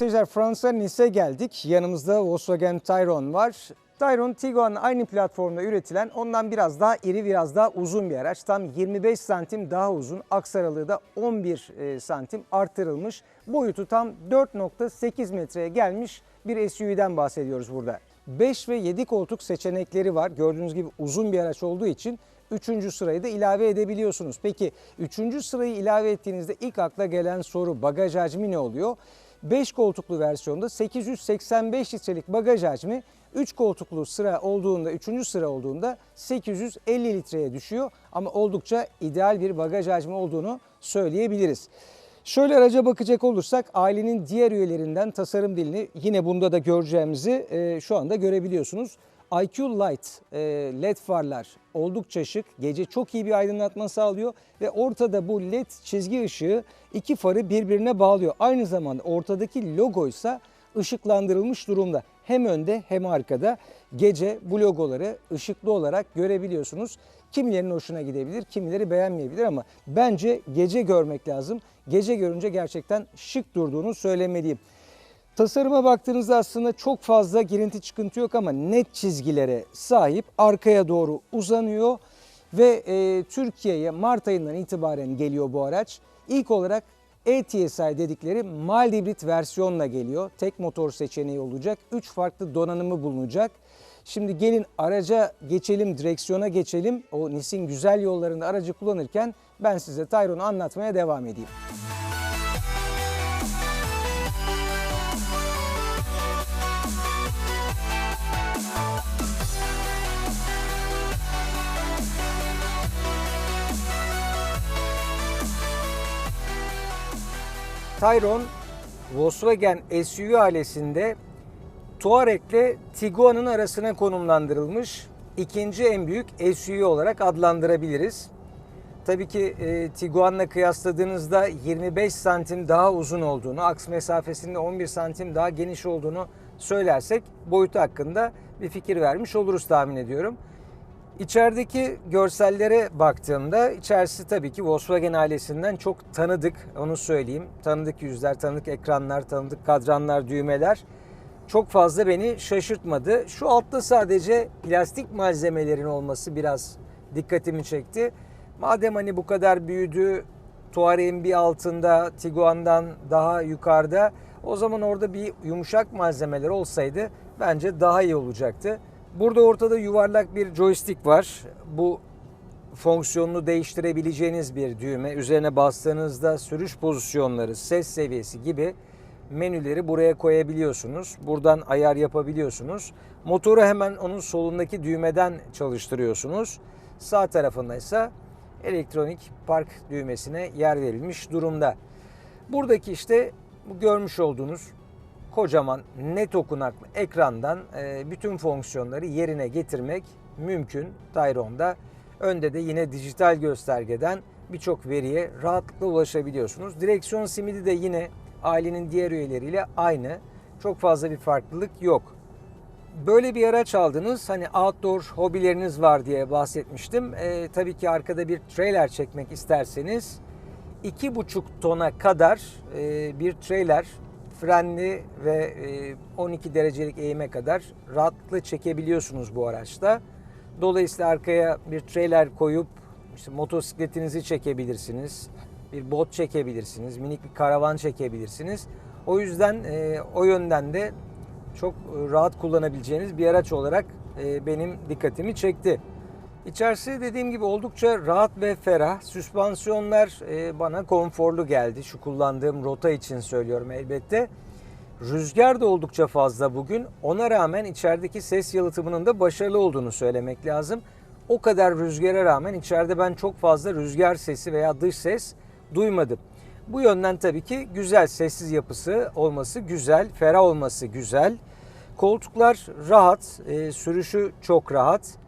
Seyirciler Fransa Nice'e geldik. Yanımızda Volkswagen Tayron var. Tayron Tiguan aynı platformda üretilen ondan biraz daha iri biraz daha uzun bir araç. Tam 25 santim daha uzun. Aks aralığı da 11 e, santim arttırılmış. Boyutu tam 4.8 metreye gelmiş bir SUV'den bahsediyoruz burada. 5 ve 7 koltuk seçenekleri var. Gördüğünüz gibi uzun bir araç olduğu için 3. sırayı da ilave edebiliyorsunuz. Peki 3. sırayı ilave ettiğinizde ilk akla gelen soru bagaj hacmi ne oluyor? 5 koltuklu versiyonda 885 litrelik bagaj hacmi 3 koltuklu sıra olduğunda, 3. sıra olduğunda 850 litreye düşüyor. Ama oldukça ideal bir bagaj hacmi olduğunu söyleyebiliriz. Şöyle araca bakacak olursak ailenin diğer üyelerinden tasarım dilini yine bunda da göreceğimizi e, şu anda görebiliyorsunuz. IQ Light e, led farlar oldukça şık. Gece çok iyi bir aydınlatma sağlıyor ve ortada bu led çizgi ışığı iki farı birbirine bağlıyor. Aynı zamanda ortadaki logo ise ışıklandırılmış durumda. Hem önde hem arkada gece bu logoları ışıklı olarak görebiliyorsunuz. Kimilerinin hoşuna gidebilir, kimileri beğenmeyebilir ama bence gece görmek lazım. Gece görünce gerçekten şık durduğunu söylemeliyim. Tasarıma baktığınızda aslında çok fazla girinti çıkıntı yok ama net çizgilere sahip arkaya doğru uzanıyor ve e, Türkiye'ye Mart ayından itibaren geliyor bu araç. İlk olarak ETSI dedikleri mild hibrit versiyonla geliyor. Tek motor seçeneği olacak. 3 farklı donanımı bulunacak. Şimdi gelin araca geçelim, direksiyona geçelim. O Nis'in güzel yollarında aracı kullanırken ben size Tayron'u anlatmaya devam edeyim. Tayron Volkswagen SUV ailesinde Touareg ile Tiguan'ın arasına konumlandırılmış ikinci en büyük SUV olarak adlandırabiliriz. Tabii ki e, Tiguan'la kıyasladığınızda 25 santim daha uzun olduğunu, aks mesafesinde 11 santim daha geniş olduğunu söylersek boyutu hakkında bir fikir vermiş oluruz tahmin ediyorum. İçerideki görsellere baktığımda içerisi tabii ki Volkswagen ailesinden çok tanıdık onu söyleyeyim. Tanıdık yüzler, tanıdık ekranlar, tanıdık kadranlar, düğmeler çok fazla beni şaşırtmadı. Şu altta sadece plastik malzemelerin olması biraz dikkatimi çekti. Madem hani bu kadar büyüdü, Touareg'in bir altında, Tiguan'dan daha yukarıda o zaman orada bir yumuşak malzemeler olsaydı bence daha iyi olacaktı. Burada ortada yuvarlak bir joystick var. Bu fonksiyonunu değiştirebileceğiniz bir düğme. Üzerine bastığınızda sürüş pozisyonları, ses seviyesi gibi menüleri buraya koyabiliyorsunuz. Buradan ayar yapabiliyorsunuz. Motoru hemen onun solundaki düğmeden çalıştırıyorsunuz. Sağ tarafında ise elektronik park düğmesine yer verilmiş durumda. Buradaki işte bu görmüş olduğunuz kocaman net okunaklı ekrandan e, bütün fonksiyonları yerine getirmek mümkün Tayron'da. Önde de yine dijital göstergeden birçok veriye rahatlıkla ulaşabiliyorsunuz. Direksiyon simidi de yine ailenin diğer üyeleriyle aynı. Çok fazla bir farklılık yok. Böyle bir araç aldınız. Hani outdoor hobileriniz var diye bahsetmiştim. E, tabii ki arkada bir trailer çekmek isterseniz 2,5 tona kadar e, bir trailer frenli ve e, 12 derecelik eğime kadar rahatlıkla çekebiliyorsunuz bu araçta. Dolayısıyla arkaya bir trailer koyup işte motosikletinizi çekebilirsiniz. Bir bot çekebilirsiniz. Minik bir karavan çekebilirsiniz. O yüzden e, o yönden de çok rahat kullanabileceğiniz bir araç olarak e, benim dikkatimi çekti. İçerisi dediğim gibi oldukça rahat ve ferah. Süspansiyonlar e, bana konforlu geldi. Şu kullandığım rota için söylüyorum elbette. Rüzgar da oldukça fazla bugün. Ona rağmen içerideki ses yalıtımının da başarılı olduğunu söylemek lazım. O kadar rüzgara rağmen içeride ben çok fazla rüzgar sesi veya dış ses duymadım. Bu yönden tabii ki güzel sessiz yapısı olması güzel, ferah olması güzel. Koltuklar rahat, e, sürüşü çok rahat.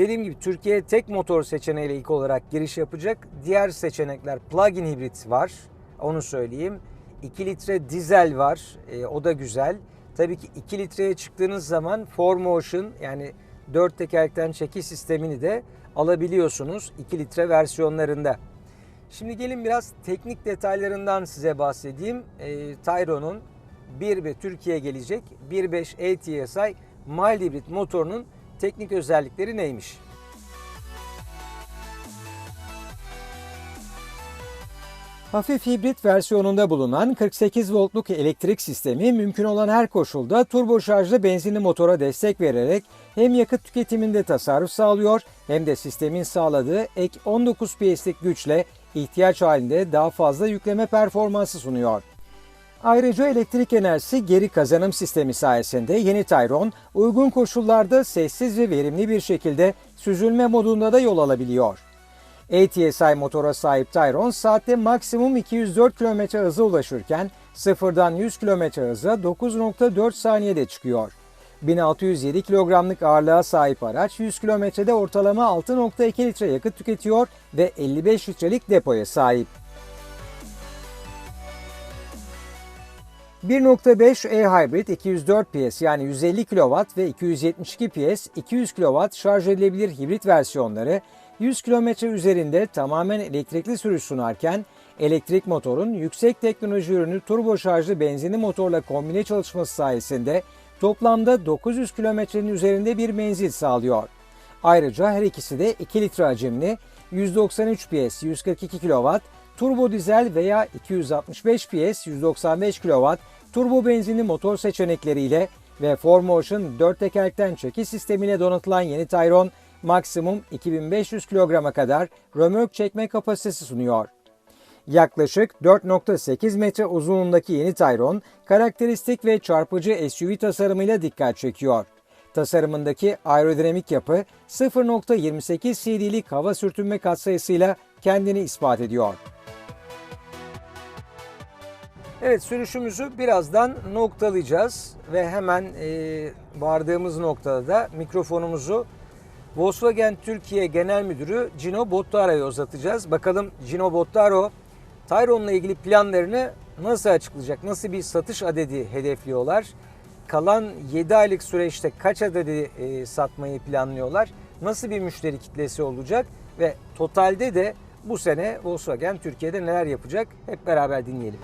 Dediğim gibi Türkiye tek motor seçeneğiyle ilk olarak giriş yapacak. Diğer seçenekler plug-in hibrit var. Onu söyleyeyim. 2 litre dizel var. E, o da güzel. Tabii ki 2 litreye çıktığınız zaman 4Motion yani 4 tekerlekten çekiş sistemini de alabiliyorsunuz 2 litre versiyonlarında. Şimdi gelin biraz teknik detaylarından size bahsedeyim. E, Tyro'nun bir ve Türkiye'ye gelecek 1.5 ATSI mild hibrit motorunun teknik özellikleri neymiş? Hafif hibrit versiyonunda bulunan 48 voltluk elektrik sistemi mümkün olan her koşulda turbo şarjlı benzinli motora destek vererek hem yakıt tüketiminde tasarruf sağlıyor hem de sistemin sağladığı ek 19 PS'lik güçle ihtiyaç halinde daha fazla yükleme performansı sunuyor. Ayrıca elektrik enerjisi geri kazanım sistemi sayesinde yeni Tayron uygun koşullarda sessiz ve verimli bir şekilde süzülme modunda da yol alabiliyor. ATSI motora sahip Tayron saatte maksimum 204 km hıza ulaşırken sıfırdan 100 km hıza 9.4 saniyede çıkıyor. 1607 kilogramlık ağırlığa sahip araç 100 kilometrede ortalama 6.2 litre yakıt tüketiyor ve 55 litrelik depoya sahip. 1.5 e-hybrid 204 PS yani 150 kW ve 272 PS 200 kW şarj edilebilir hibrit versiyonları 100 km üzerinde tamamen elektrikli sürüş sunarken elektrik motorun yüksek teknoloji ürünü turbo şarjlı benzinli motorla kombine çalışması sayesinde toplamda 900 kilometrenin üzerinde bir menzil sağlıyor. Ayrıca her ikisi de 2 litre hacimli 193 PS 142 kW turbo dizel veya 265 PS 195 kW turbo benzinli motor seçenekleriyle ve 4Motion 4 tekerlekten çekiş sistemiyle donatılan yeni Tayron maksimum 2500 kilograma kadar römork çekme kapasitesi sunuyor. Yaklaşık 4.8 metre uzunluğundaki yeni Tayron, karakteristik ve çarpıcı SUV tasarımıyla dikkat çekiyor. Tasarımındaki aerodinamik yapı 0.28 CD'lik hava sürtünme katsayısıyla kendini ispat ediyor. Evet sürüşümüzü birazdan noktalayacağız ve hemen e, vardığımız noktada da mikrofonumuzu Volkswagen Türkiye Genel Müdürü Cino Bottaro'ya uzatacağız. Bakalım Cino Bottaro Tayron'la ilgili planlarını nasıl açıklayacak? Nasıl bir satış adedi hedefliyorlar? Kalan 7 aylık süreçte kaç adedi e, satmayı planlıyorlar? Nasıl bir müşteri kitlesi olacak? Ve totalde de bu sene Volkswagen Türkiye'de neler yapacak? Hep beraber dinleyelim.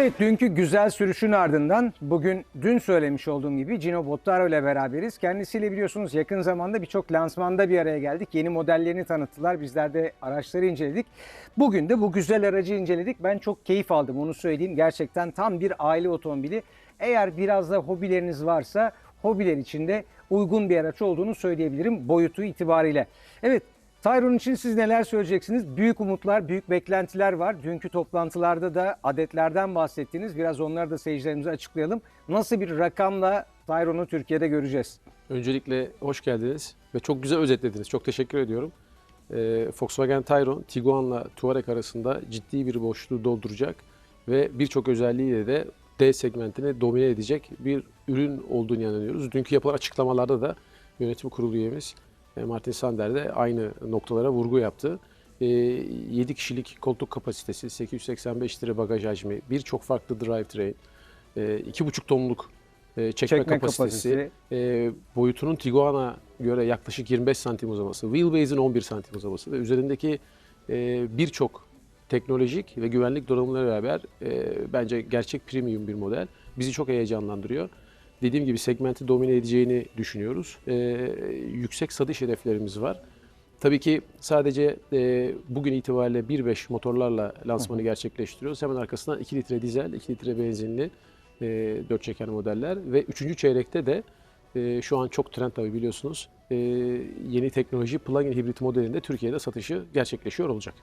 Evet dünkü güzel sürüşün ardından bugün dün söylemiş olduğum gibi Gino Bottaro ile beraberiz. Kendisiyle biliyorsunuz yakın zamanda birçok lansmanda bir araya geldik. Yeni modellerini tanıttılar. Bizler de araçları inceledik. Bugün de bu güzel aracı inceledik. Ben çok keyif aldım onu söyleyeyim. Gerçekten tam bir aile otomobili. Eğer biraz da hobileriniz varsa hobiler içinde uygun bir araç olduğunu söyleyebilirim boyutu itibariyle. Evet Tayron için siz neler söyleyeceksiniz? Büyük umutlar, büyük beklentiler var. Dünkü toplantılarda da adetlerden bahsettiniz. Biraz onları da seyircilerimize açıklayalım. Nasıl bir rakamla Tayron'u Türkiye'de göreceğiz? Öncelikle hoş geldiniz ve çok güzel özetlediniz. Çok teşekkür ediyorum. Ee, Volkswagen Tayron, Tiguan'la Touareg arasında ciddi bir boşluğu dolduracak ve birçok özelliğiyle de D segmentini domine edecek bir ürün olduğunu inanıyoruz. Dünkü yapılan açıklamalarda da yönetim kurulu üyemiz Martin Sander de aynı noktalara vurgu yaptı. E, 7 kişilik koltuk kapasitesi, 885 litre bagaj hacmi, birçok farklı drivetrain, e, 2,5 tonluk e, çekme, Çekme kapasitesi, kapasitesi. e, boyutunun Tiguan'a göre yaklaşık 25 santim uzaması, wheelbase'in 11 santim uzaması ve üzerindeki e, birçok teknolojik ve güvenlik donanımlarıyla beraber e, bence gerçek premium bir model. Bizi çok heyecanlandırıyor. Dediğim gibi segmenti domine edeceğini düşünüyoruz. E, yüksek satış hedeflerimiz var. Tabii ki sadece e, bugün itibariyle 1.5 motorlarla lansmanı gerçekleştiriyoruz. Hemen arkasından 2 litre dizel, 2 litre benzinli e, 4 çeker modeller ve 3. çeyrekte de e, şu an çok trend tabii biliyorsunuz. E, yeni teknoloji plug-in hibrit modelinde Türkiye'de satışı gerçekleşiyor olacak.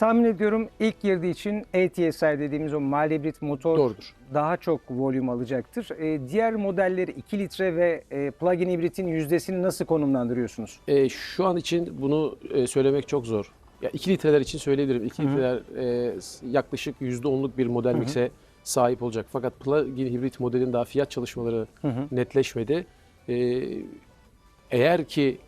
Tahmin ediyorum ilk girdiği için ATSI dediğimiz o mild hibrit motor Doğrudur. daha çok volüm alacaktır. E, diğer modelleri 2 litre ve e, plug-in hibritin yüzdesini nasıl konumlandırıyorsunuz? E, şu an için bunu e, söylemek çok zor. Ya 2 litreler için söyleyebilirim. 2 Hı hı. litreler e, yaklaşık %10'luk bir model mikse sahip olacak. Fakat plug-in hibrit modelin daha fiyat çalışmaları Hı hı. netleşmedi. E, eğer ki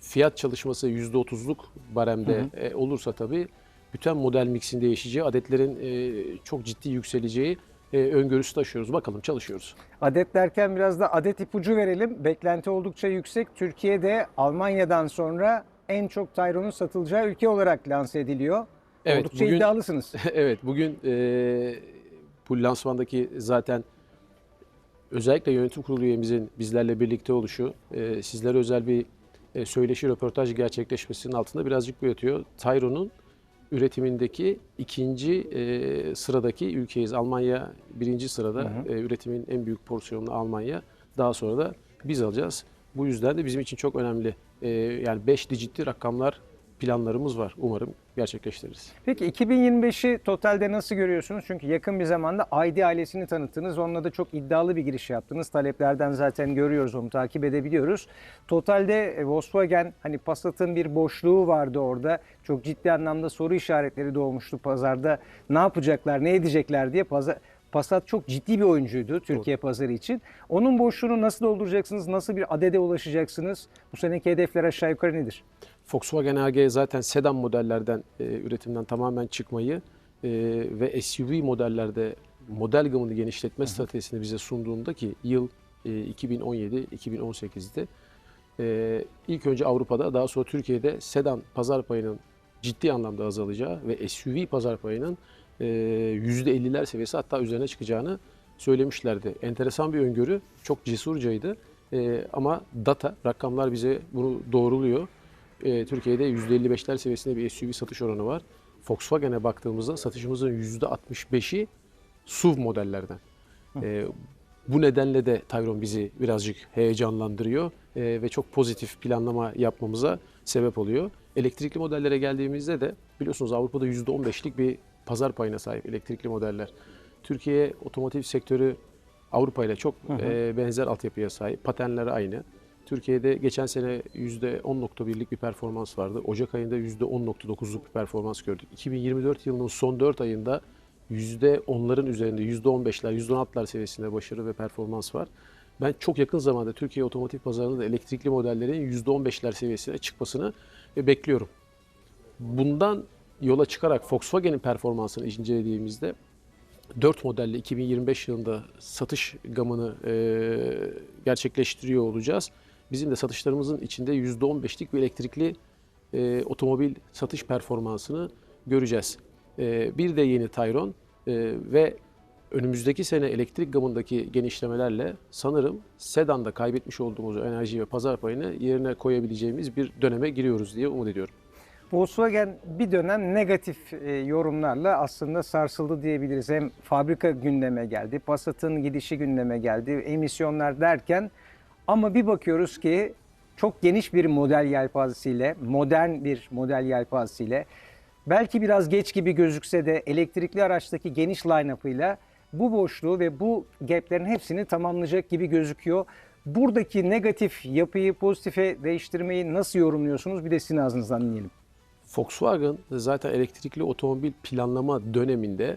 fiyat çalışması %30'luk baremde Hı e, olursa tabii bütün model mixin değişeceği, adetlerin e, çok ciddi yükseleceği e, öngörüsü taşıyoruz. Bakalım çalışıyoruz. Adet derken biraz da adet ipucu verelim. Beklenti oldukça yüksek. Türkiye'de Almanya'dan sonra en çok Tayron'un satılacağı ülke olarak lanse ediliyor. Evet, Oldukça bugün- iddialısınız. evet bugün e, bu lansmandaki zaten özellikle yönetim kurulu üyemizin bizlerle birlikte oluşu, e, sizlere özel bir e, söyleşi, röportaj gerçekleşmesinin altında birazcık bu yatıyor. Tayron'un üretimindeki ikinci e, sıradaki ülkeyiz. Almanya birinci sırada. E, üretimin en büyük porsiyonunu Almanya. Daha sonra da biz alacağız. Bu yüzden de bizim için çok önemli. E, yani 5 dijitli rakamlar planlarımız var. Umarım gerçekleştiririz. Peki 2025'i totalde nasıl görüyorsunuz? Çünkü yakın bir zamanda ID ailesini tanıttınız. Onunla da çok iddialı bir giriş yaptınız. Taleplerden zaten görüyoruz onu takip edebiliyoruz. Totalde e, Volkswagen hani Passat'ın bir boşluğu vardı orada. Çok ciddi anlamda soru işaretleri doğmuştu pazarda. Ne yapacaklar, ne edecekler diye pazar Passat çok ciddi bir oyuncuydu Türkiye pazarı için. Onun boşluğunu nasıl dolduracaksınız? Nasıl bir adede ulaşacaksınız? Bu seneki hedefler aşağı yukarı nedir? Volkswagen AG zaten sedan modellerden e, üretimden tamamen çıkmayı e, ve SUV modellerde model gamını genişletme stratejisini bize sunduğunda ki yıl e, 2017-2018'de e, ilk önce Avrupa'da daha sonra Türkiye'de sedan pazar payının ciddi anlamda azalacağı ve SUV pazar payının %50'ler seviyesi hatta üzerine çıkacağını söylemişlerdi. Enteresan bir öngörü, çok cesurcaydı. E, ama data, rakamlar bize bunu doğruluyor. E, Türkiye'de %55'ler seviyesinde bir SUV satış oranı var. Volkswagen'e baktığımızda satışımızın %65'i SUV modellerden. E, bu nedenle de Tayron bizi birazcık heyecanlandırıyor e, ve çok pozitif planlama yapmamıza sebep oluyor. Elektrikli modellere geldiğimizde de biliyorsunuz Avrupa'da %15'lik bir pazar payına sahip elektrikli modeller. Türkiye otomotiv sektörü Avrupa ile çok e, benzer altyapıya sahip. Patenleri aynı. Türkiye'de geçen sene %10.1'lik bir performans vardı. Ocak ayında %10.9'luk bir performans gördük. 2024 yılının son 4 ayında %10'ların üzerinde, %15'ler, %16'lar seviyesinde başarı ve performans var. Ben çok yakın zamanda Türkiye otomotiv pazarında da elektrikli modellerin %15'ler seviyesine çıkmasını e, bekliyorum. Bundan yola çıkarak Volkswagen'in performansını incelediğimizde 4 modelle 2025 yılında satış gamını e, gerçekleştiriyor olacağız. Bizim de satışlarımızın içinde %15'lik bir elektrikli e, otomobil satış performansını göreceğiz. E, bir de yeni Tayron e, ve önümüzdeki sene elektrik gamındaki genişlemelerle sanırım sedanda kaybetmiş olduğumuz enerji ve pazar payını yerine koyabileceğimiz bir döneme giriyoruz diye umut ediyorum. Volkswagen bir dönem negatif e, yorumlarla aslında sarsıldı diyebiliriz. Hem fabrika gündeme geldi, Passat'ın gidişi gündeme geldi, emisyonlar derken ama bir bakıyoruz ki çok geniş bir model yelpazesiyle, modern bir model yelpazesiyle belki biraz geç gibi gözükse de elektrikli araçtaki geniş line-up'ıyla bu boşluğu ve bu gaplerin hepsini tamamlayacak gibi gözüküyor. Buradaki negatif yapıyı pozitife değiştirmeyi nasıl yorumluyorsunuz? Bir de sizin ağzınızdan dinleyelim. Volkswagen zaten elektrikli otomobil planlama döneminde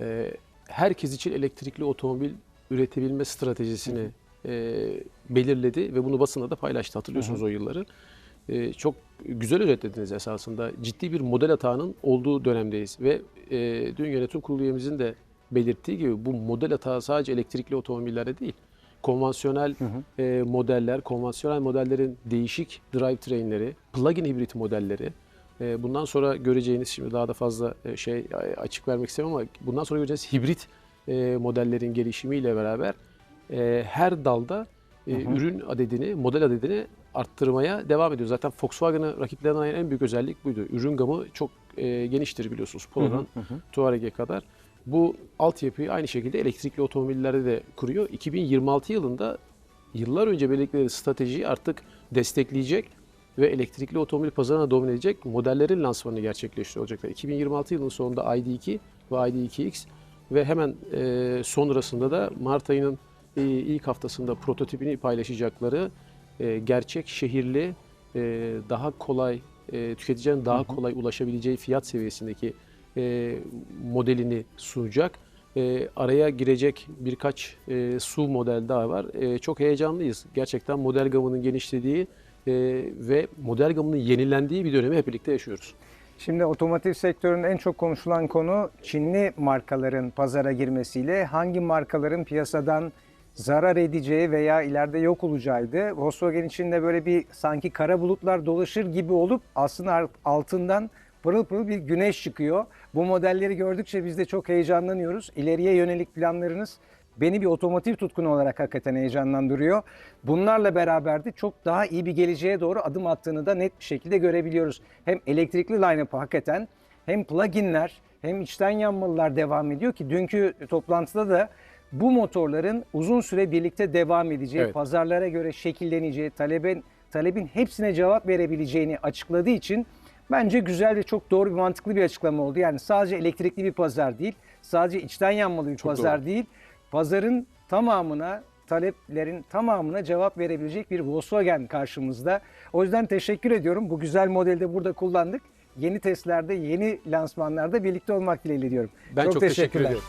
e, herkes için elektrikli otomobil üretebilme stratejisini e, belirledi ve bunu basında da paylaştı. Hatırlıyorsunuz o yılları. E, çok güzel özetlediniz esasında. Ciddi bir model hatağının olduğu dönemdeyiz ve e, dün yönetim kurulu üyemizin de belirttiği gibi bu model hatağı sadece elektrikli otomobillerde değil. Konvansiyonel e, modeller, konvansiyonel modellerin değişik drivetrainleri, plug-in hibrit modelleri, bundan sonra göreceğiniz şimdi daha da fazla e, şey e, açık vermek istemem ama bundan sonra göreceğiz hibrit e, modellerin gelişimiyle beraber her dalda e, ürün adedini, model adedini arttırmaya devam ediyor. Zaten Volkswagen'ı rakiplerinden ayıran en büyük özellik buydu. Ürün gamı çok geniştir biliyorsunuz. Polo'dan Touareg'e kadar. Bu altyapıyı aynı şekilde elektrikli otomobillerde de kuruyor. 2026 yılında yıllar önce belirledikleri stratejiyi artık destekleyecek ve elektrikli otomobil pazarına domine edecek modellerin lansmanını gerçekleştiriyor olacaklar. 2026 yılının sonunda ID2 ve ID2X ve hemen e, sonrasında da Mart ayının e, ilk haftasında prototipini paylaşacakları e, gerçek şehirli, e, daha kolay, e, tüketicinin daha kolay ulaşabileceği fiyat seviyesindeki e, modelini sunacak. E, araya girecek birkaç e, SUV model daha var. E, çok heyecanlıyız. Gerçekten model gamının genişlediği e, ve model gamının yenilendiği bir dönemi hep birlikte yaşıyoruz. Şimdi otomotiv sektörünün en çok konuşulan konu Çinli markaların pazara girmesiyle hangi markaların piyasadan zarar edeceği veya ileride yok olacağıydı. Volkswagen için de böyle bir sanki kara bulutlar dolaşır gibi olup aslında altından pırıl pırıl bir güneş çıkıyor. Bu modelleri gördükçe biz de çok heyecanlanıyoruz. İleriye yönelik planlarınız beni bir otomotiv tutkunu olarak hakikaten heyecanlandırıyor. Bunlarla beraber de çok daha iyi bir geleceğe doğru adım attığını da net bir şekilde görebiliyoruz. Hem elektrikli line-up'ı hakikaten hem plug-inler hem içten yanmalılar devam ediyor ki dünkü toplantıda da bu motorların uzun süre birlikte devam edeceği, Evet. pazarlara göre şekilleneceği, talebin talebin hepsine cevap verebileceğini açıkladığı için bence güzel ve çok doğru bir mantıklı bir açıklama oldu. Yani sadece elektrikli bir pazar değil, sadece içten yanmalı bir Çok pazar doğru. değil, pazarın tamamına, taleplerin tamamına cevap verebilecek bir Volkswagen karşımızda. O yüzden teşekkür ediyorum. Bu güzel modeli de burada kullandık. Yeni testlerde, yeni lansmanlarda birlikte olmak dileğiyle diyorum. Ben çok, teşekkür ediyorum.